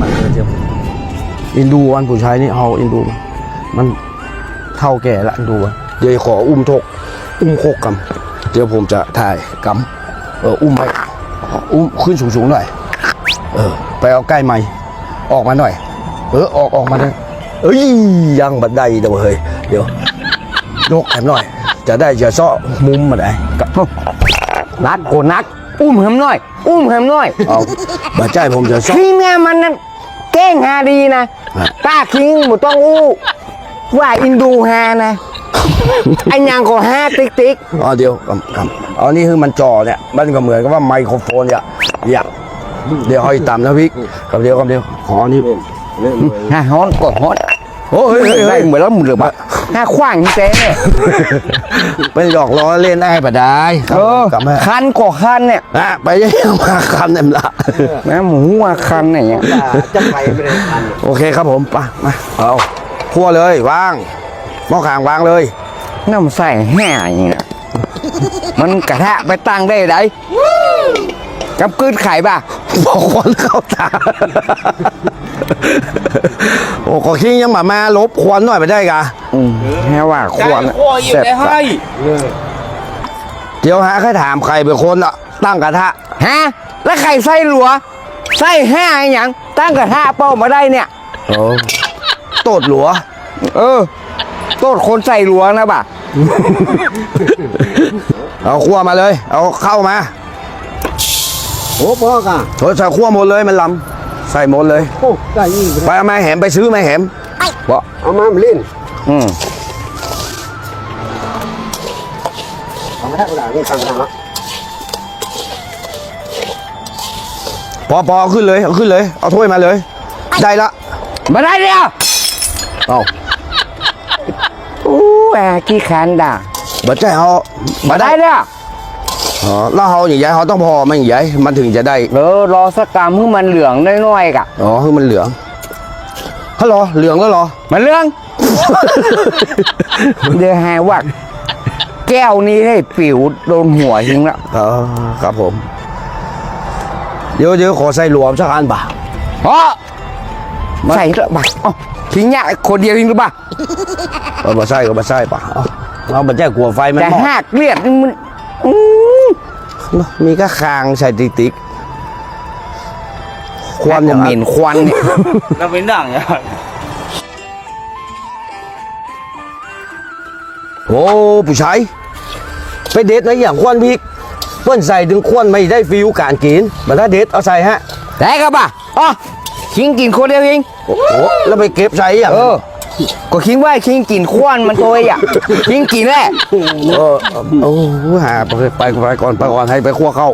มันเกิดเจ็บอินดูอันผู้ชายนี่เอาอินดู มันเท่าแก่ละอินดูอะเดี๋ยวขออุ้มทก อุ้มโคกกำเดี๋ยวผมจะถ่ายกำเอออุ้มไปอุ้มขึ้นสูงๆหน่อย เออ ไปเอาใกล้ไม้ออกมาหน่อย เออออกออกมาเลยเอ้ยยังบันไดเดี๋ยวเฮ้ยเดี๋ยวยกแถมหน่อย จะได้จะซ้อมุมมาได้กับนักโกนัก อุ้มแฮมหน่อย อุ้มแฮมหน่อยเอาบัดใจผมจะซ้อคิงเนี่ยมันนั่นแกล้งฮาดีนะฮะ ป้าคิงบ่ต้องอู้ว่าอินดูฮานะไอ้ยังก็ฮาติ๊กติ๊กอ๋อเดี๋ยวกำกำอ๋อนี่คือมันจอเนี่ย มันก็เหมือนกับว่าไมโครโฟนเนี่ยอยากเดี๋ยวให้ต่ำนะพี่กับเดียวกับเดียวขอนี่ฮาฮ้อนก็ฮ้อนโอ้ยเฮ้ยได้เฮ้ยเหมือนแล้วหมุนหรือเปล่าฮาขว้างเจ๊เนี่ยเป็นหยอกล้อเล่นได้ปะได้ครับเออกลับมาคันก็คันเนี่ยอะไปยังมาคำเนี่ยละแม่หมูว่าคันเนี่ยจะไปไม่ได้ทันโอเคครับผมไปมาเอาคั่วเลยวางหม้อขางวางเลยน้ำใส่แห่อย่างเงี้ยมันกระทะไปตั้งได้ไดกับกึดไข่ป่ะ บอกคนเข้าตา โอ้ขอคิงยังมามาลบควันหน่อยไปได้กะอืมแค่ว่าคการวรขั้วอยู่ได้ให้เดี๋ยวหาใครถามใครเป็นคนละตั้งกระทะฮะแล้วไข่ไส้หลัวไส้แห่อย่างตั้งกระทะเป้ามาได้เนี่ยโอ้โตดหลัว เออโทษคนใส่หลัวนะบ่ะเอาคั่วมาเลย เอาเข้ามา โอ้พ่อกะโถใส่คั่วหมดเลยมันลำใส่หมดเลย โอ้ได้ยี่ไปเอามาแหมไปซื้อมาแหมบอกเอามาเล่นอืมเอามาให้กระดาษนี่ทางทางละพอพอเอาขึ้นเลยเอาขึ้นเลย เอาถ้วยมาเลย ได้ละมาได้เดียวเอาอู้แหวขี้ขันด่าบัดใจเขามาได้เดียว อ๋อแล้วเขาอย่างใหญ่เขาต้องพอมันอย่างใหญ่มันถึงจะได้เออรอสักกรรมให้มันเหลืองน้อยๆกะอ๋อคือมันเหลืองฮัลโหลเหลืองแล้วเหรอมันเหลืองเดี๋ยวหาว่าแก้วนี้ให้ปิวโดนหัวทิ้งแล้วเออครับผม เดี๋ยวเดี๋ยวขอใส่รวมสักอันป่ะเพราะใส่ละบ่ะเอ้าทิ้งเนี่ยคนเดียวทิ้งหรือเปล่าเอามาใส่ก็มาใส่ป่ะเอาเอาบัดใจกลัวไฟมันแต่มอดหากเลียดนี่มันอื้อ มีก็คางใส่ติ๊กติ๊กควันอย่างเหม็นควันเนี่ยเราเป็นด่างเนี่ยโอ้ผู้ชายไปเด็ดนะอย่างควันพริกเปิ้นใส่ถึงควันไม่ได้ฟิวการกินมาถ้าเด็ดเอาใส่ฮะได้ครับป่ะอ๋อคิงกินคนเดียวเองโอ้โหแล้วไปเก็บใส่อย่างเออ ก็คิงว่าคิงกินควันมันตัวอะคิงกินแหละเออโอ้โหหาไปไปไปก่อนไปก่อนให้ไปคั่วเข้า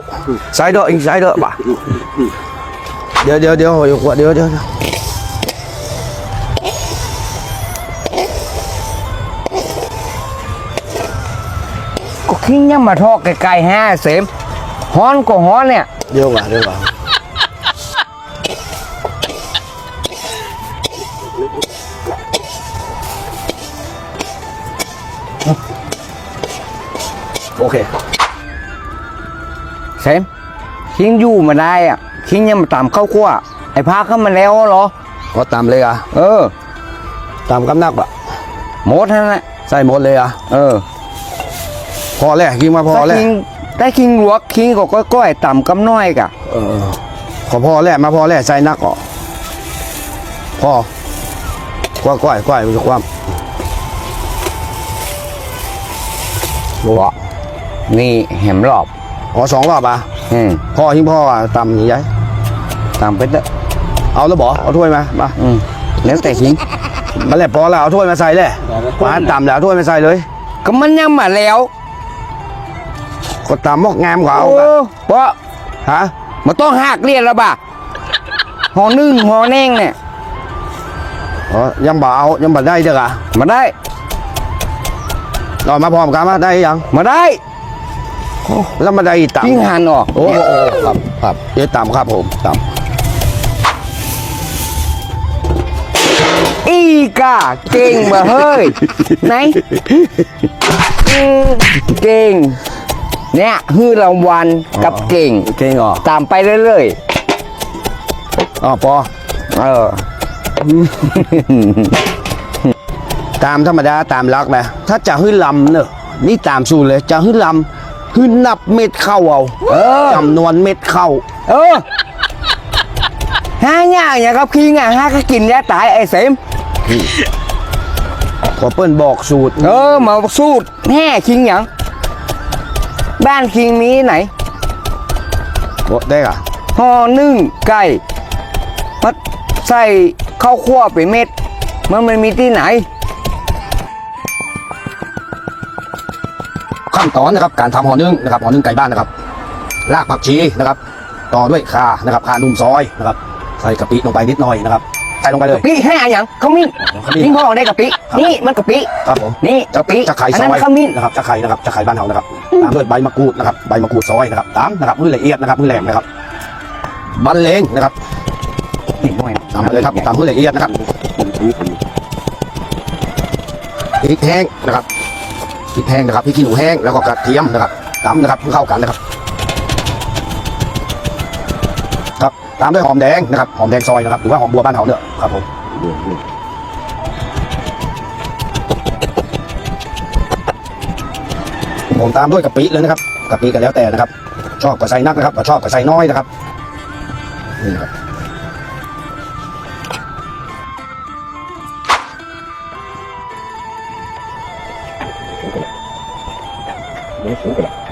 ใส่เด้ออีกใส่เด้อป่ะเดี๋ยวเดี๋ยวเดี๋ยวเดี๋ยวเดี๋ยวเดี๋ยวก็คิงยังมาทอกไกลๆฮะเสมฮ้อนก็ฮ้อนเนี่ยเดี๋ยวก่อนเดี๋ยวก่อนโอเคเสมคิงอยู่มาได้อะคิงยังมาตามข้าวคั่วไกำนักป่ะหมดนั่นแหละใส่หมดเลยอะเออพอแล้วกินมาพอถ้าแล้วคิงถ้าคิงลวกคิงก็ก้อยๆต่ำกำน้อยกะเออ ขอพอแล้วมาพอแล้วใส่นักอะพอก้อยก้อยก้อยมันจะความรัว นี่แหมรอบ อ๋อสองรอบอะอืมพ่อหิ้งพ่ออะตำอย่างไรตามไปเด้อเอาแล้วบอเอาถ้วยมามาอืมแล้วแต่คิงมาแล้วพอแล้วเอาถ้วยมาใส่เลยปานตำแล้วเอาถ้วยมาใส่เลย ก็มันยังมาแล้ว ก็ตำมอกงามกว่าเอาโอ้กะเพราะฮะมันต้องหักเรียนแล้วบ่ะหอนึ่งหอแน่งเนี่ยอ๋อยังบ่เอายังบ่ได้เด้อกะมาได้เอามาพร้อมกันมาได้ยังมาได้ แล้วมาได้อีกตำทิ้งหันออกโอ้โหโอ้โหครับครับเดี๋ยวตำครับผมตอีกาเก่งบ่เฮ้ยไหนอืมเก่งเนี่ยฮือรางวัลกับเก่งำเก่งเหรอตามไปเรื่อยอ๋อพอเออตามธรรมดาตามรักนะถ้าจะขึ้นลำเนอะนี่ตามสูตรเลยจะขึ้นลำ ขึ้นนับเม็ดเข้าเอาเออจำนวนเม็ดเข้า เออห้าอย่างอย่างครับคิงอะห้าก็กินยาตายไอ้เสมขอเปิ้นบอกสูตร เออมาสูตรแห่คิงอย่างบ้านคิงมีไหนบอกได้ก่ะห่อนึ่งไก่มาใส่ข้าวคั่วไปเม็ด มันมันมีที่ไหน ขั้นตอนนะครับการทำห่อนึ่งนะครับห่อนึ่งไก่บ้านนะครับรากผักชีนะครับ ต่อด้วยข่านะครับข่านุ่มซอยนะครับ ใส่กะปิลงไปนิดหน่อยนะครับใส่ลงไปเลยกะปิแห่อย่างขมิ้นขมิ้นทิ้งพ่อได้กะปิ นี่มันกะปิ ครับผมนี่กะปิจะไข่อันซนั้อนยขมิ้น นะครับจะไข่นะครับจะไข่บ้านเฮานะครับตามด้วยใบมะกรูดนะครับใบมะกรูดซอยนะครับตามนะครับมือละเอียดนะครับมือแหลมนะครับบันเลงนะครับนี่ด้วยตามมาเลยครับตามมือละเอียดนะครับพริกแห้งนะครับพ ริกแห้งนะครับพริกขี้หนูแห้งแล้วก็กระเทียมนะครับตามนะครับเพื่อเข้ากันนะครับครับตามด้วยหอมแดงนะครับหอมแดงซอยนะครับหรือว่าหอมบัวบ้านเฮาเนี่ยครับผมผมตามด้วยกะปิเลยนะครับกะปิก็แล้วแต่นะครับ ชอบก็ใส่นักนะครับชอบก็ใส่น้อยนะครับนี่ครับ 熟悉了，已经熟悉。